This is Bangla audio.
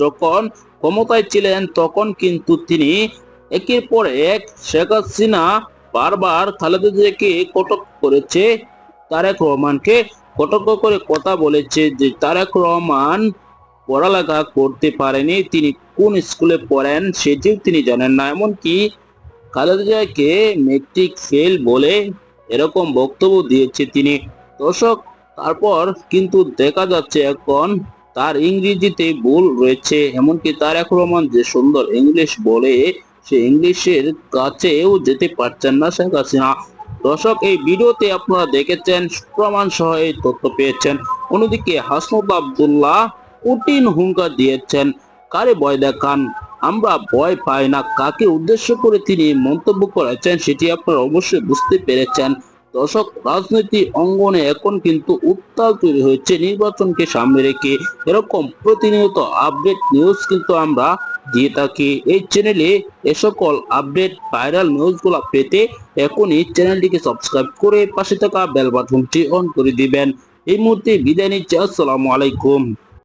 যখন ক্ষমতায় ছিলেন, তখন কিন্তু তিনি একের পর এক শেখ হাসিনা বারবার খালেদা জিয়াকে কটক করেছে। তারেক রহমানকে কটক করে কথা বলেছে যে, তারেক রহমান পড়ালেখা করতে পারেনি, তিনি কোন স্কুলে পড়েন সেটিও তিনি জানেন না। এমনকি খালেদা জিয়াকে মেট্রিক ফেল বলে এরকম বক্তব্য দিয়েছে তিনি। দর্শক, তারপর কিন্তু দেখা যাচ্ছে এখন তার ইংরেজিতে ভুল রয়েছে, এমনকি তারেক রহমান যে সুন্দর ইংলিশ বলে, সে ইংলিশের কাছেও যেতে পারছেন না শেখ হাসিনা। দর্শক, এই ভিডিওতে আপনারা দেখেছেন, প্রমাণ সহ এই তথ্য পেয়েছেন। অন্যদিকে হাসমত আবদুল্লাহ কঠিন হুঙ্কার দিয়েছেন, কারে ভয় দেখান, আমরা ভয় পাই না। কাকে উদ্দেশ্য করে তিনি মন্তব্য করেছেন, সেটি আপনারা অবশ্যই বুঝতে পেরেছেন। দর্শক, রাজনৈতিক অঙ্গনে এখন কিন্তু উত্তাল তৈরি হয়েছে নির্বাচনকে সামনে রেখে। এরকম প্রতিনিয়ত আপডেট নিউজ কিন্তু আমরা দিয়ে থাকি। এই চ্যানেলে এ সকল আপডেট ভাইরাল নিউজগুলো পেতে এখনই চ্যানেলটিকে সাবস্ক্রাইব করে পাশে থাকা বেল বাটনটি অন করে দিবেন। এই মুহূর্তে বিদায় নিচ্ছি। আসসালামু আলাইকুম।